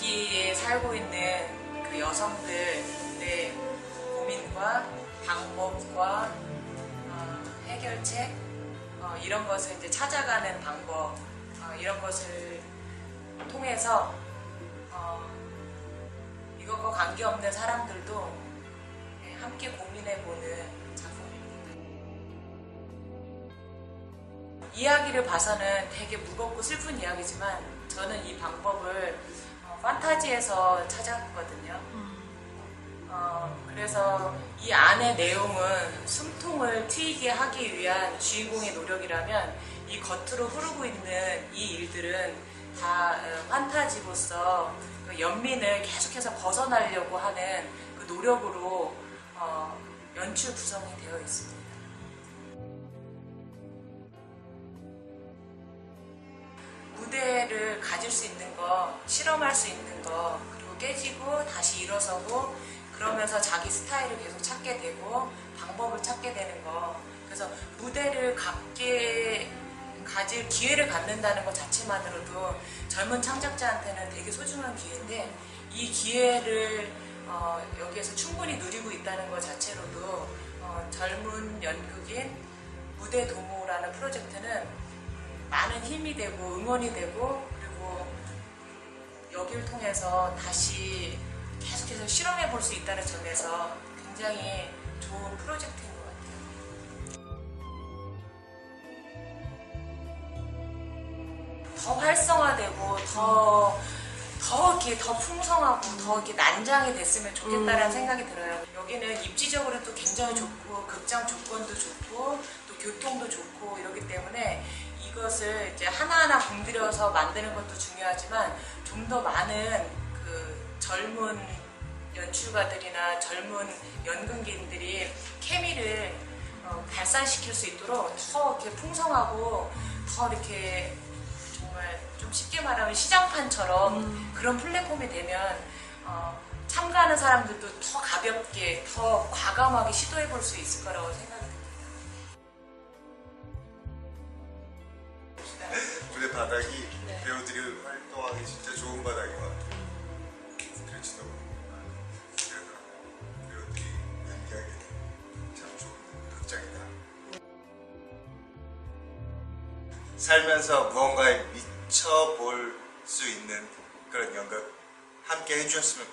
여기에 살고 있는 그 여성들의 고민과 방법과 어, 해결책 어, 이런 것을 이제 찾아가는 방법 어, 이런 것을 통해서 어, 이것과 관계없는 사람들도 네, 함께 고민해보는 작품입니다. 이야기를 봐서는 되게 무겁고 슬픈 이야기지만 저는 이 방법을 어, 판타지에서 찾았거든요. 어, 그래서 이 안의 내용은 숨통을 트이게 하기 위한 주인공의 노력이라면 이 겉으로 흐르고 있는 이 일들은 다 어, 판타지로서 그 연민을 계속해서 벗어나려고 하는 그 노력으로 어, 연출 구성이 되어 있습니다. 가질 수 있는 거, 실험할 수 있는 거, 그리고 깨지고 다시 일어서고 그러면서 자기 스타일을 계속 찾게 되고 방법을 찾게 되는 거. 그래서 무대를 갖게 가질 기회를 갖는다는 것 자체만으로도 젊은 창작자한테는 되게 소중한 기회인데 이 기회를 어, 여기에서 충분히 누리고 있다는 것 자체로도 어, 젊은 연극인 무대 도모라는 프로젝트는 많은 힘이 되고 응원이 되고 그리고 여기를 통해서 다시 계속해서 실험해 볼 수 있다는 점에서 굉장히 좋은 프로젝트인 것 같아요. 더 활성화되고 더, 더 이렇게 더 풍성하고 더 이렇게 난장이 됐으면 좋겠다라는 생각이 들어요. 여기는 입지적으로도 굉장히 좋고 극장 조건도 좋고 또 교통도 좋고 이러기 때문에 이것을 이제 하나하나 공들여서 만드는 것도 중요하지만 좀 더 많은 그 젊은 연출가들이나 젊은 연극인들이 케미를 어, 발산시킬 수 있도록 더 이렇게 풍성하고 더 이렇게 정말 좀 쉽게 말하면 시장판처럼 그런 플랫폼이 되면 어, 참가하는 사람들도 더 가볍게 더 과감하게 시도해 볼 수 있을 거라고 생각이 듭니다. 바닥이 네. 배우들이 활동하기 진짜 좋은 바닥인 것 같아요. 그렇지도 그래서 배우들이 연기하기 참 좋은 극장이다. 살면서 무언가에 미쳐볼 수 있는 그런 연극 함께 해주셨으면